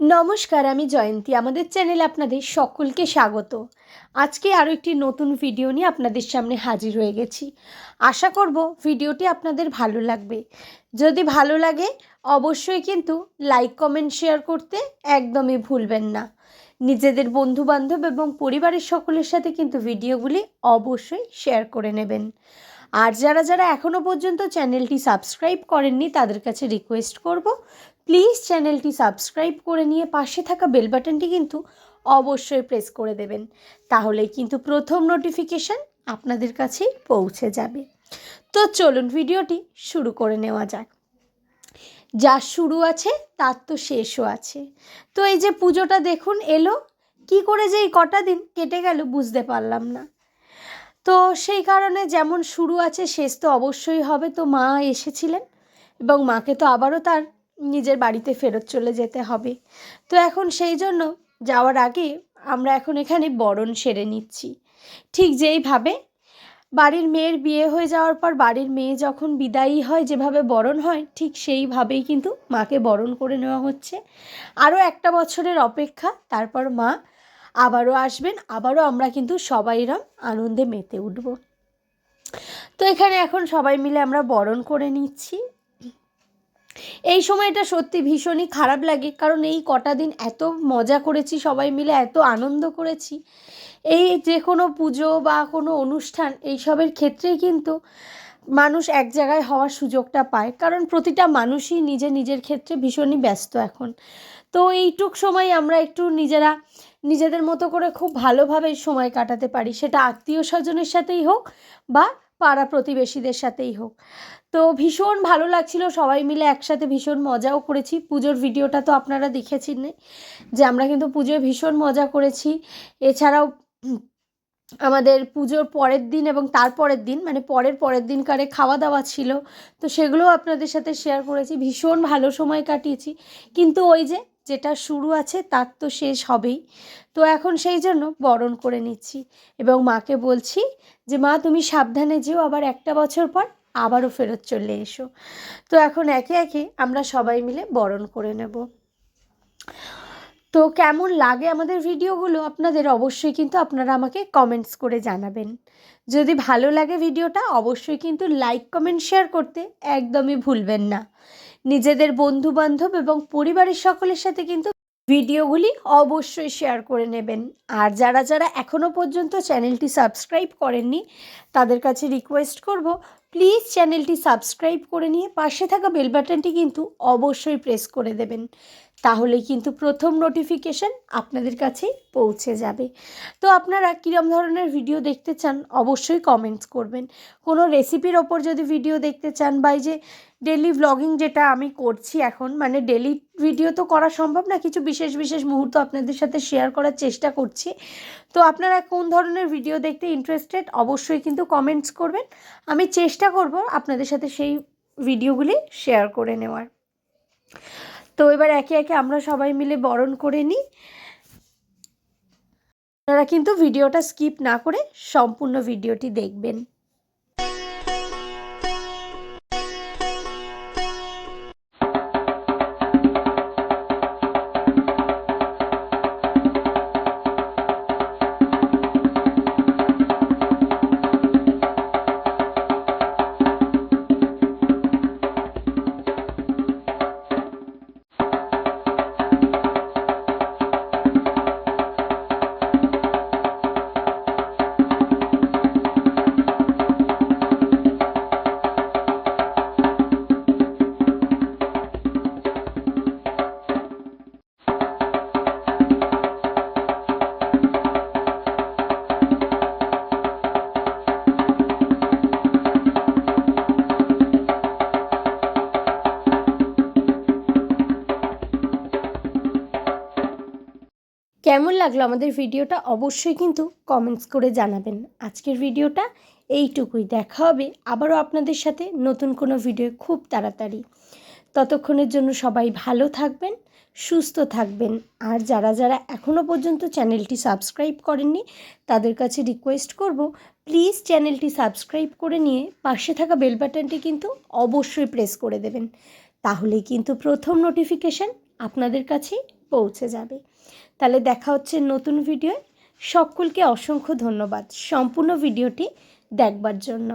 নমস্কার, আমি জয়ন্তী। আমাদের চ্যানেলে আপনাদের সকলকে স্বাগত। আজকে আরও একটি নতুন ভিডিও নিয়ে আপনাদের সামনে হাজির হয়ে গেছি। আশা করব ভিডিওটি আপনাদের ভালো লাগবে। যদি ভালো লাগে, অবশ্যই কিন্তু লাইক, কমেন্ট, শেয়ার করতে একদমই ভুলবেন না। নিজেদের বন্ধু বান্ধব এবং পরিবারের সকলের সাথে কিন্তু ভিডিওগুলি অবশ্যই শেয়ার করে নেবেন। আর যারা যারা এখনও পর্যন্ত চ্যানেলটি সাবস্ক্রাইব করেননি, তাদের কাছে রিকোয়েস্ট করব প্লিজ চ্যানেলটি সাবস্ক্রাইব করে নিয়ে পাশে থাকা বেল বাটনটি কিন্তু অবশ্যই প্রেস করে দেবেন। তাহলেই কিন্তু প্রথম নোটিফিকেশান আপনাদের কাছেই পৌঁছে যাবে। তো চলুন ভিডিওটি শুরু করে নেওয়া যাক। যা শুরু আছে, তার তো শেষও আছে। তো এই যে পুজোটা দেখুন, এলো। কি করে যে এই কটা দিন কেটে গেল বুঝতে পারলাম না। তো সেই কারণে যেমন শুরু আছে, শেষ তো অবশ্যই হবে। তো মা এসেছিলেন এবং মাকে তো আবারও তার নিজের বাড়িতে ফেরত চলে যেতে হবে। তো এখন সেই জন্য যাওয়ার আগে আমরা এখন এখানে বরণ সেরে নিচ্ছি। ঠিক যেইভাবে বাড়ির মেয়ের বিয়ে হয়ে যাওয়ার পর বাড়ির মেয়ে যখন বিদায়ী হয়, যেভাবে বরণ হয়, ঠিক সেইভাবেই কিন্তু মাকে বরণ করে নেওয়া হচ্ছে। আরও একটা বছরের অপেক্ষা, তারপর মা আবারও আসবেন, আবারও আমরা কিন্তু সবাইরাম আনন্দে মেতে উঠব। তো এখানে এখন সবাই মিলে আমরা বরণ করে নিচ্ছি। এই সময়টা সত্যি ভীষণই খারাপ লাগে, কারণ এই কটা দিন এত মজা করেছি, সবাই মিলে এত আনন্দ করেছি। এই যে কোনো পুজো বা কোনো অনুষ্ঠান, এইসবের ক্ষেত্রেই কিন্তু মানুষ এক জায়গায় হওয়ার সুযোগটা পায়, কারণ প্রতিটা মানুষই নিজে নিজের ক্ষেত্রে ভীষণই ব্যস্ত এখন। তো এইটুক সময় আমরা একটু নিজেরা, নিজেদের মতো করে খুব ভালোভাবে সময় কাটাতে পারি, সেটা আত্মীয় স্বজনের সাথেই হোক বা পাড়া প্রতিবেশীদের সাথেই হোক। তো ভীষণ ভালো লাগছিল সবাই মিলে একসাথে ভীষণ মজাও করেছি। পুজোর ভিডিওটা তো আপনারা দেখেছেন যে আমরা কিন্তু পুজোয় ভীষণ মজা করেছি। এছাড়াও আমাদের পুজোর পরের দিন এবং তার পরের দিন মানে পরের পরের দিনকারে খাওয়া দাওয়া ছিল। তো সেগুলোও আপনাদের সাথে শেয়ার করেছি। ভীষণ ভালো সময় কাটিয়েছি। কিন্তু ওই যে যেটা শুরু আছে তার তো শেষ হবেই। তো এখন সেই জন্য বরণ করে নিচ্ছি এবং মাকে বলছি যে, মা, তুমি সাবধানে যেও, আবার একটা বছর পর আবারও ফেরত চলে এসো। তো এখন একে একে আমরা সবাই মিলে বরণ করে নেব। তো কেমন লাগে আমাদের ভিডিওগুলো আপনাদের অবশ্যই কিন্তু আপনারা আমাকে কমেন্টস করে জানাবেন। যদি ভালো লাগে ভিডিওটা, অবশ্যই কিন্তু লাইক কমেন্ট শেয়ার করতে একদমই ভুলবেন না। নিজেদের বন্ধু বান্ধব এবং পরিবারের সকলের সাথে কিন্তু ভিডিওগুলি অবশ্যই শেয়ার করে নেবেন। আর যারা যারা এখনও পর্যন্ত চ্যানেলটি সাবস্ক্রাইব করেননি, তাদের কাছে রিকোয়েস্ট করব প্লিজ চ্যানেলটি সাবস্ক্রাইব করে নিয়ে পাশে থাকা বেল বাটনটি কিন্তু অবশ্যই প্রেস করে দেবেন। তাহলে কিন্তু প্রথম নোটিফিকেশান আপনাদের কাছে পৌঁছে যাবে। তো আপনারা কীরম ধরনের ভিডিও দেখতে চান অবশ্যই কমেন্টস করবেন। কোনো রেসিপির ওপর যদি ভিডিও দেখতে চান বা যে ডেলি ভ্লগিং যেটা আমি করছি এখন মানে ডেলি ভিডিও তো করা সম্ভব না, কিছু বিশেষ বিশেষ মুহূর্ত আপনাদের সাথে শেয়ার করার চেষ্টা করছি। তো আপনারা কোন ধরনের ভিডিও দেখতে ইন্টারেস্টেড অবশ্যই কিন্তু কমেন্টস করবেন। আমি চেষ্টা করব আপনাদের সাথে সেই ভিডিওগুলি শেয়ার করে নেওয়ার। তো এবার একে একে আমরা সবাই মিলে বরণ করে নিই। আপনারা কিন্তু ভিডিওটা স্কিপ না করে সম্পূর্ণ ভিডিওটি দেখবেন। কেমন লাগল আমাদের ভিডিওটা অবশ্যই কিন্তু কমেন্টস করে জানাবেন। আজকের ভিডিওটা এইটুকুই। দেখা হবে আবারও আপনাদের সাথে নতুন কোনো ভিডিও খুব তাড়াতাড়ি। ততক্ষণের জন্য সবাই ভালো থাকবেন, সুস্থ থাকবেন। আর যারা যারা এখনও পর্যন্ত চ্যানেলটি সাবস্ক্রাইব করেননি, তাদের কাছে রিকোয়েস্ট করব প্লিজ চ্যানেলটি সাবস্ক্রাইব করে নিয়ে পাশে থাকা বেল বাটনটি কিন্তু অবশ্যই প্রেস করে দেবেন। তাহলে কিন্তু প্রথম নোটিফিকেশান আপনাদের কাছে পৌঁছে যাবে। তাহলে দেখা হচ্ছে নতুন ভিডিওয় সকলকে অসংখ্য ধন্যবাদ। সম্পূর্ণ ভিডিওটি দেখবার জন্য।